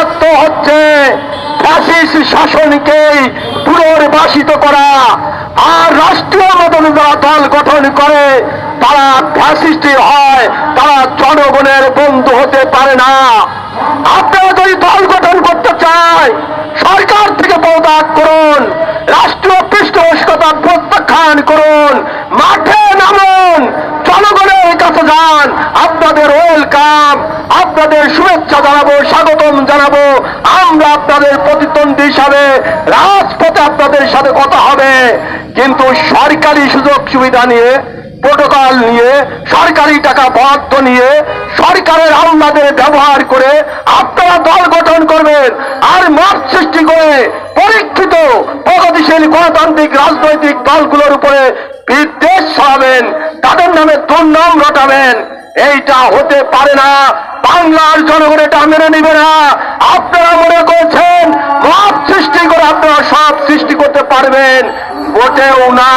লক্ষ্য হচ্ছে ফ্যাসিস্ট শাসনকেই পুনর্বাসিত করা। আর রাষ্ট্রীয় মতন যারা দল গঠন করে তারা ফ্যাসিস্টই হয়, তারা জনগণের বন্ধু হতে পারে না। আপনারা যদি দল গঠন করতে চায় সরকার থেকে পদত্যাগ করুন, রাষ্ট্রীয় পৃষ্ঠপোষকতা প্রত্যাখ্যান করুন, মাঠে নামুন, জনগণের কাছে যান, আপনাদের ওয়েলকাম, আপনাদের শুভেচ্ছা জানাব স্বাগতম জানাব আমরা আপনাদের প্রতিদ্বন্দ্বী হিসাবে, রাজপথে আপনাদের সাথে কথা হবে। কিন্তু সরকারি সুযোগ সুবিধা নিয়ে প্রোটোকল নিয়ে, সরকারি টাকা বরাদ্দ নিয়ে, সরকারের আমলাদের ব্যবহার করে আপনারা দল গঠন করবেন আর মত সৃষ্টি করে পরীক্ষিত, প্রগতিশীল গণতান্ত্রিক রাজনৈতিক দলগুলোর উপরে বিদ্বেষ ছড়াবেন। তাদের নামে দুর্নাম রটাবেন। এইটা হতে পারে না। বাংলার জনগণ এটা মেনে নিবে না। আপনারা মনে করছেন, মত সৃষ্টি করে আপনারা সব সৃষ্টি করতে পারবেন? মোটেও না।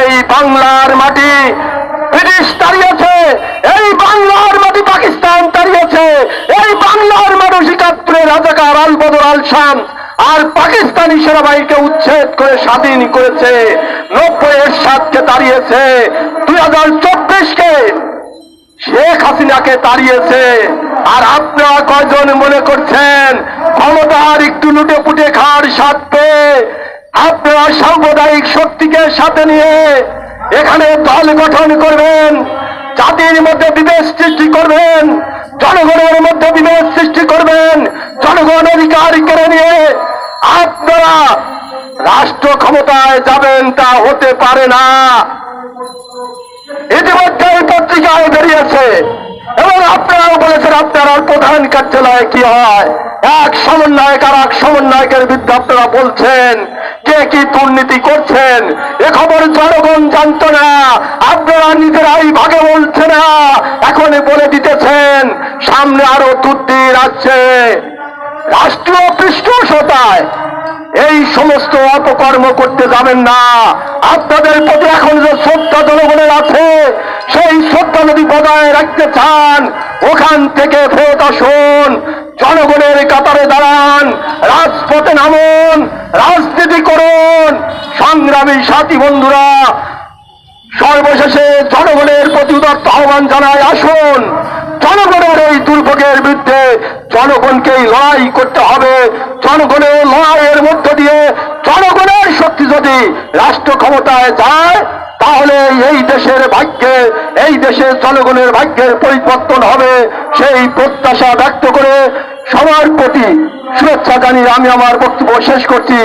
এই বাংলার মাটি ব্রিটিশ দাঁড়িয়েছে। এই বাংলার মাটি পাকিস্তান দাঁড়িয়েছে। এই বাংলার মানুষ একাত্তরে রাজাকার আল বদর, আল শামস আর পাকিস্তানি সেনাবাহিনীকে উচ্ছেদ করে স্বাধীন করেছে। নব্বই এর সাতকে দাঁড়িয়েছে। দুই হাজার চব্বিশকে শেখ হাসিনাকে তাড়িয়েছে। আর আপনারা কয়জন মনে করছেন, ক্ষমতার একটু লুটে পুটে খাওয়ার পেয়ে আপনারা সাম্প্রদায়িক শক্তিকে সাথে নিয়ে এখানে দল গঠন করবেন, জাতির মধ্যে বিদেশ সৃষ্টি করবেন, জনগণের মধ্যে বিদেশ সৃষ্টি করবেন, জনগণ অধিকার কেড়ে নিয়ে আপনারা রাষ্ট্র ক্ষমতায় যাবেন তা হতে পারে না। ইতিমধ্যে আপনার প্রধান কার্যালয়ে কি হয়? এক সমন্বয়ক আর এক সমন্বয়কের বিরুদ্ধে আপনারা বলছেন, কে কি দুর্নীতি করছেন? এ খবর জনগণ জানতো না। আপনারা নিজেরাই ভাগে বলছে না। এখন বলে দিতেছেন, সামনে আরও দুর্দিন আসছে। রাষ্ট্রীয় পৃষ্ঠপোষকতায় এই সমস্ত অপকর্ম করতে যাবেন না। আপনাদের প্রতি এখন যে শ্রদ্ধা জনগণের আছে শ্রদ্ধা যদি বজায় রাখতে চান, ওখান থেকে ফেরত আসুন। জনগণের কাতারে দাঁড়ান, রাজপথে নামুন, রাজনীতি করুন। সংগ্রামী সাথী বন্ধুরা, সর্বশেষে জনগণের প্রতি উদাত্ত আহ্বান জানায়, আসুন। জনগণের এই দুর্ভোগের বিরুদ্ধে জনগণকেই লড়াই করতে হবে। জনগণের লড়াইয়ের মধ্য দিয়ে জনগণের শক্তি যদি রাষ্ট্র ক্ষমতায় যায়, তাহলে এই দেশের ভাগ্যে এই দেশের জনগণের ভাগ্যের পরিবর্তন হবে, সেই প্রত্যাশা ব্যক্ত করে সবার প্রতি শুভেচ্ছা জানিয়ে আমি আমার বক্তব্য শেষ করছি।